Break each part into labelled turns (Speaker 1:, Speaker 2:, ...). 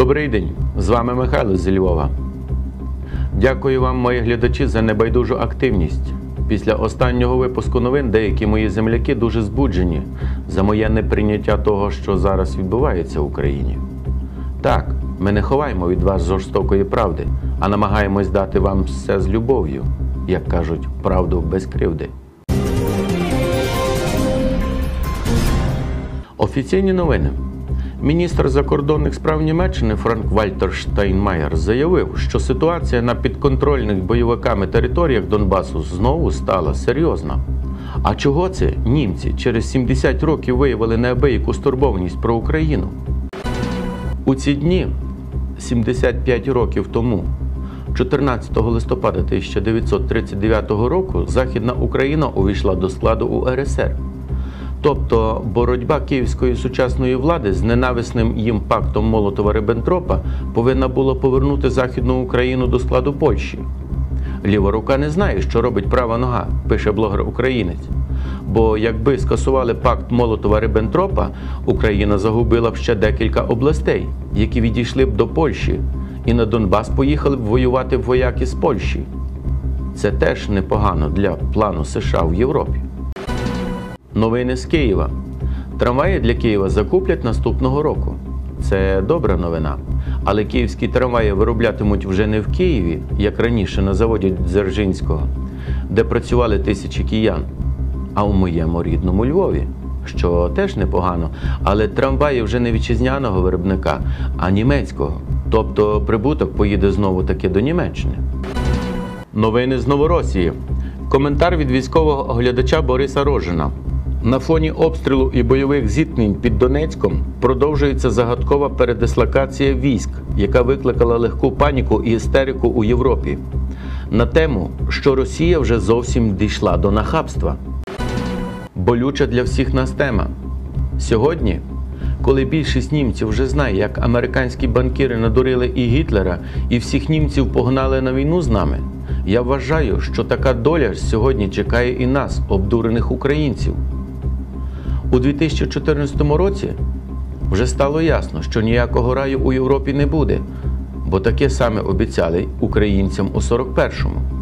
Speaker 1: Добрий день! З вами Михайло зі Львова. Дякую вам, мої глядачі, за небайдужу активність. Після останнього випуску новин деякі мої земляки дуже збуджені за моє неприйняття того, що зараз відбувається в Україні. Так, ми не ховаємо від вас жорстокої правди, а намагаємось дати вам все з любов'ю, як кажуть, правду без кривди. Офіційні новини. Міністр закордонних справ Німеччини Франк Вальтер Штайнмаєр заявив, що ситуація на підконтрольних бойовиками територіях Донбасу знову стала серйозна. А чого це німці через 70 років виявили неабияку стурбованість про Україну? У ці дні, 75 років тому, 14 листопада 1939 року, Західна Україна увійшла до складу УРСР. Тобто боротьба київської сучасної влади з ненависним їм пактом Молотова Риббентропа повинна була повернути Західну Україну до складу Польщі. Ліва рука не знає, що робить права нога, пише блогер українець. Бо якби скасували пакт Молотова Риббентропа, Україна загубила б ще декілька областей, які відійшли б до Польщі, і на Донбас поїхали б воювати вояки з Польщі. Це теж непогано для плану США в Європі. Новини з Києва. Трамваї для Києва закуплять наступного року. Це добра новина. Але київські трамваї вироблятимуть вже не в Києві, як раніше на заводі Дзержинського, де працювали тисячі киян, а у моєму рідному Львові, що теж непогано. Але трамваї вже не вітчизняного виробника, а німецького. Тобто прибуток поїде знову таки до Німеччини. Новини з Новоросії. Коментар від військового оглядача Бориса Рожина. На фоні обстрілу і бойових зіткнень під Донецьком продовжується загадкова передислокація військ, яка викликала легку паніку і істерику у Європі. На тему, що Росія вже зовсім дійшла до нахабства. Болюча для всіх нас тема. Сьогодні, коли більшість німців вже знає, як американські банкіри надурили і Гітлера, і всіх німців погнали на війну з нами, я вважаю, що така доля сьогодні чекає і нас, обдурених українців. У 2014 році вже стало ясно, що ніякого раю у Європі не буде, бо таке саме обіцяли українцям у 41-му.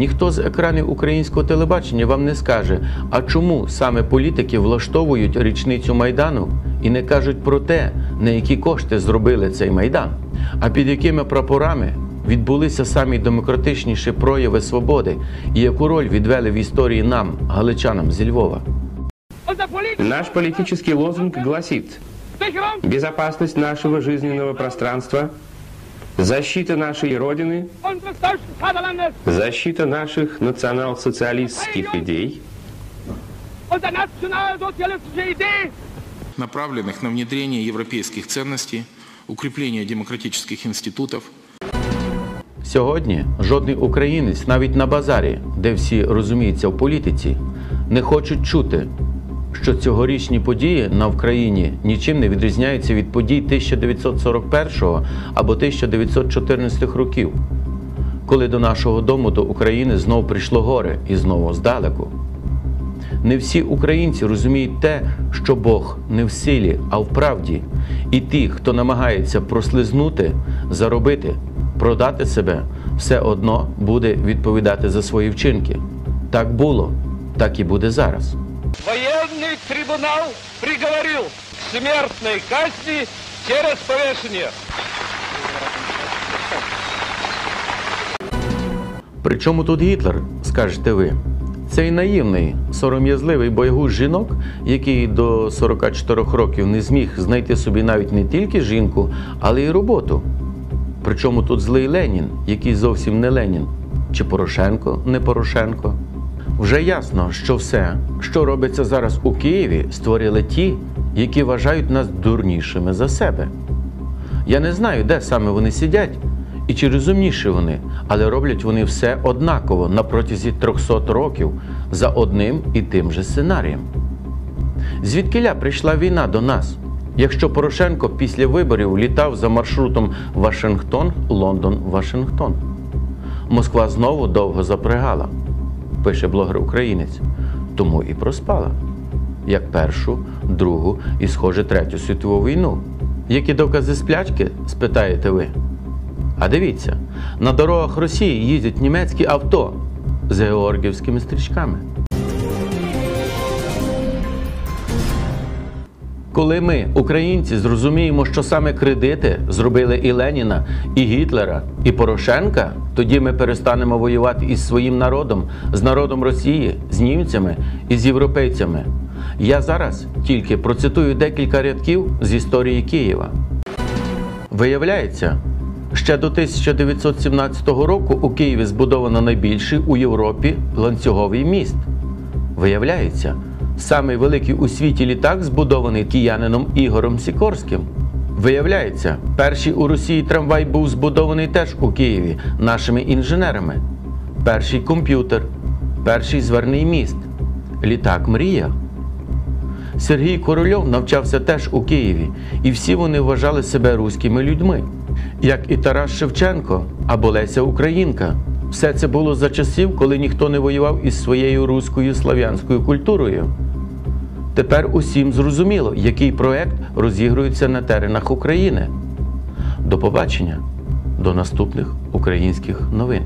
Speaker 1: Ніхто з екранів українського телебачення вам не скаже, а чому саме політики влаштовують річницю майдану і не кажуть про те, на які кошти зробили цей майдан, а під якими прапорами відбулися самі демократичніші прояви свободи і яку роль відвели в історії нам, галичанам зі Львова.
Speaker 2: Наш политический лозунг гласит «Безопасность нашего жизненного пространства, защита нашей Родины, защита наших национал-социалистских идей,
Speaker 3: направленных на внедрение европейских ценностей, укрепление демократических институтов,
Speaker 1: Сьогодні жодний українець навіть на базарі, де всі розуміються в політиці, не хочуть чути, що цьогорічні події на Вкраїні нічим не відрізняються від подій 1941 або 1914 років, коли до нашого дому до України знов прийшло горе і знову здалеку. Не всі українці розуміють те, що Бог не в силі, а в правді. І ті, хто намагається прослизнути, заробити, продати себе, все одно буде відповідати за свої вчинки. Так було, так і буде зараз.
Speaker 4: Трибунал приговорил к смертной казни через повешение.
Speaker 1: Причому тут Гітлер, скажете ви? Цей наївний, сором'язливий боягуз жінок, який до 44 років не зміг знайти собі навіть не тільки жінку, але й роботу. Причому тут злий Ленін, який зовсім не Ленін, чи Порошенко не Порошенко. Вже ясно, що все, що робиться зараз у Києві, створили ті, які вважають нас дурнішими за себе. Я не знаю, де саме вони сидять і чи розумніші вони, але роблять вони все однаково на протязі 300 років за одним і тим же сценарієм. Звідкиля прийшла війна до нас? Якщо Порошенко після виборів літав за маршрутом Вашингтон, Лондон, Вашингтон. Москва знову довго запрягала, пише блогер українець, тому і проспала. Як Першу, Другу і, схоже, Третю світову війну. Які докази сплячки, спитаєте ви? А дивіться, на дорогах Росії їздять німецькі авто з георгівськими стрічками. Коли ми, українці, зрозуміємо, що саме кредити зробили і Леніна, і Гітлера, і Порошенка, тоді ми перестанемо воювати із своїм народом, з народом Росії, з німцями і з європейцями. Я зараз тільки процитую декілька рядків з історії Києва. Виявляється, ще до 1917 року у Києві збудовано найбільший у Європі ланцюговий міст. Виявляється, самий великий у світі літак збудований киянином Ігорем Сікорським. Виявляється, перший у Росії трамвай був збудований теж у Києві нашими інженерами. Перший комп'ютер, перший зверний міст, літак Мрія. Сергій Корольов навчався теж у Києві, і всі вони вважали себе руськими людьми, як і Тарас Шевченко або Леся Українка. Все це було за часів, коли ніхто не воював із своєю руською слав'янською культурою. Тепер усім зрозуміло, який проект розігрується на теренах України. До побачення, до наступних українських новин.